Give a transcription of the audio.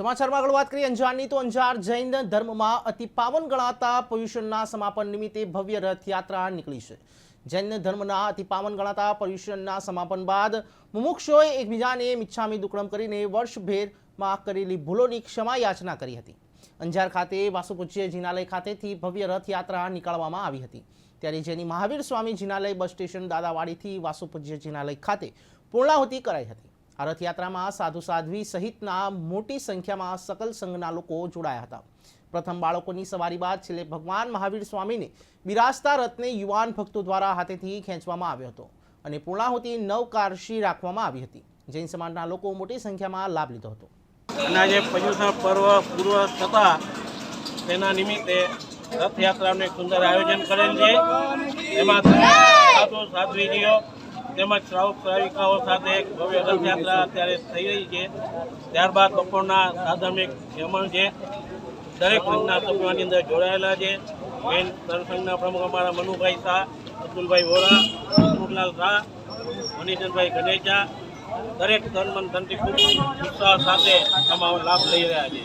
સમાચારમાં આગળ વાત કરીએ અંજારની, તો અંજાર જૈન ધર્મમાં અતિ પાવન ગણાતા પર્યુષણના સમાપન નિમિત્તે ભવ્ય રથયાત્રા નીકળી છે. જૈન ધર્મના અતિ પાવન ગણાતા પર્યુષણના સમાપન બાદ મુમુક્ષોએ એકબીજાને મિચ્છામી દુકડમ કરીને વર્ષભેરમાં કરેલી ભૂલોની ક્ષમા યાચના કરી હતી. અંજાર ખાતે વાસુપૂજ્ય જિનાલય ખાતેથી ભવ્ય રથયાત્રા નીકાળવામાં આવી હતી. ત્યારે જેની મહાવીર સ્વામી જિનાલય બસ સ્ટેશન દાદાવાડીથી વાસુપૂજ્ય જિનાલય ખાતે પૂર્ણાહુતિ કરાઈ હતી. આ રથયાત્રામાં સાધુ સાધ્વી સહિતના મોટી સંખ્યામાં સકલ સંઘના લોકો જોડાયા હતા. પ્રથમ બાળકોની સવારી બાદ છેલ્લે ભગવાન મહાવીર સ્વામીને બિરાજતા રથને યુવાન ભક્તો દ્વારા હાથેથી ખેંચવામાં આવ્યો હતો અને પૂર્ણાહુતિ નવકારશી રાખવામાં આવી હતી. જૈન સમાજના લોકો મોટી સંખ્યામાં લાભ લીધો હતો. અને આજે પર્યુષણ પર્વ પૂર્વ થતાં તેના નિમિત્તે રથયાત્રાનું એક સુંદર આયોજન કરેલ છે. એમાં સાધુ સાધ્વીજીઓ તેમજ શ્રાવક શ્રાવિકાઓ સાથે એક ભવ્ય રથયાત્રા અત્યારે થઈ રહી છે. ત્યારબાદ બપોરના સાધમિક જમણ છે. દરેક સંઘના સભ્યોની અંદર જોડાયેલા છે. બેન સંઘના પ્રમુખ અમારા મનુભાઈ શાહ, અતુલભાઈ વોરા હસમુખલાલ શાહ, મનીષનભાઈ ગણેજા દરેક તન મન ધનથી ખૂબ ઉત્સાહ સાથે આમાં લાભ લઈ રહ્યા છે.